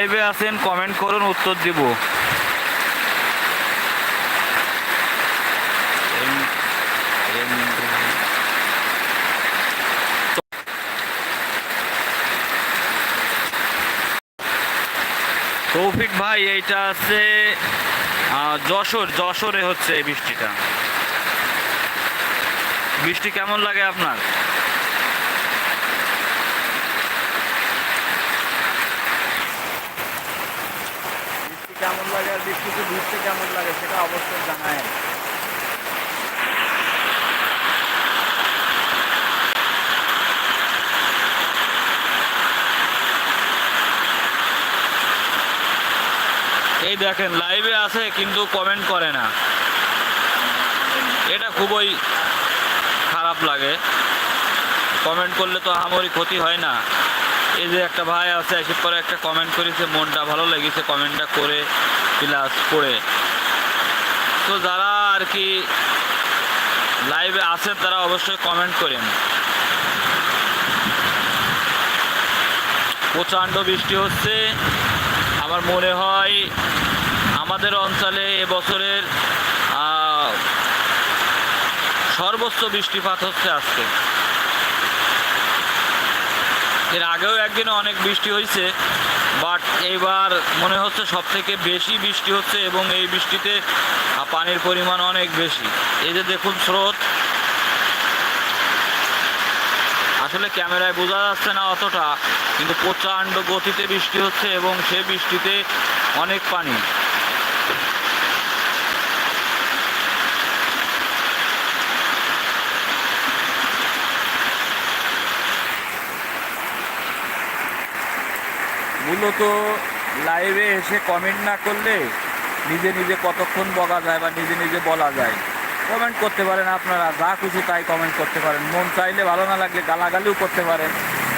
লাইভে আছেন কমেন্ট করুন, উত্তর দিব। তৌফিক ভাই, এইটা আছে যশোর, যশোরে হচ্ছে এই বৃষ্টিটা। বৃষ্টি কেমন লাগে আপনার বৃষ্টি কেমন লাগে আর বৃষ্টিতে ভিজতে কেমন লাগে সেটা অবশ্যই জানায় এই দেখেন লাইভে আছে কিন্তু কমেন্ট করে না। এটা খুবই খারাপ লাগে। কমেন্ট করলে তো আমারই ক্ষতি হয় না। এই যে একটা ভাই আছে এসে পরে একটা কমেন্ট করেছে, মনটা ভালো লেগেছে কমেন্টটা করে প্লাস করে তো যারা আর কি লাইভে আছেন, তারা অবশ্যই কমেন্ট করেন। প্রচণ্ড বৃষ্টি হচ্ছে। আমার মনে হয় আমাদের অঞ্চলে এবছরের সর্বোচ্চ বৃষ্টিপাত হচ্ছে আজকে। এর আগেও একদিন অনেক বৃষ্টি হয়েছে বাট এইবার মনে হচ্ছে সব থেকে বেশি বৃষ্টি হচ্ছে এবং এই বৃষ্টিতে পানির পরিমাণ অনেক বেশি। এই যে দেখুন স্রোত। আসলে ক্যামেরায় বোঝা যাচ্ছে না অতটা, কিন্তু প্রচণ্ড গতিতে বৃষ্টি হচ্ছে এবং সে বৃষ্টিতে অনেক পানি। মূলত লাইভে এসে কমেন্ট না করলে নিজে নিজে কতক্ষণ বলা যায় বা নিজে নিজে বলা যায়? কমেন্ট করতে পারেন আপনারা, যা খুশি তাই কমেন্ট করতে পারেন। মন চাইলে ভালো না লাগলে গালাগালিও করতে পারেন।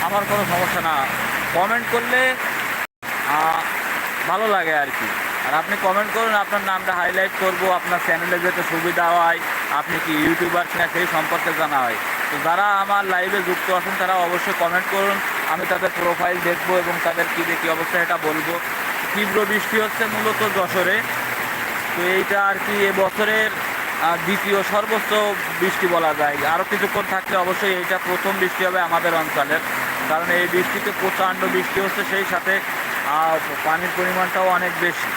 আমার কোনো সমস্যা না। কমেন্ট করলে ভালো লাগে আর কি। আর আপনি কমেন্ট করুন, আপনার নামটা হাইলাইট করব, আপনার চ্যানেলে যেতে সুবিধা হয়, আপনি কি ইউটিউবার কিনা সেই সম্পর্কে জানা হয়। তো যারা আমার লাইভে যুক্ত আছেন, তারা অবশ্যই কমেন্ট করুন। আমি তাদের প্রোফাইল দেখব এবং তাদের কী দেখি অবস্থা এটা বলব। তীব্র বৃষ্টি হচ্ছে মূলত যশোরে। তো এইটা আর কি এবছরের দ্বিতীয় সর্বোচ্চ বৃষ্টি বলা যায়। আরও কিছুক্ষণ থাকলে অবশ্যই এইটা প্রথম বৃষ্টি হবে আমাদের অঞ্চলের। কারণ এই বৃষ্টিতে প্রচণ্ড বৃষ্টি হচ্ছে সেই সাথে পানির পরিমাণটাও অনেক বেশি।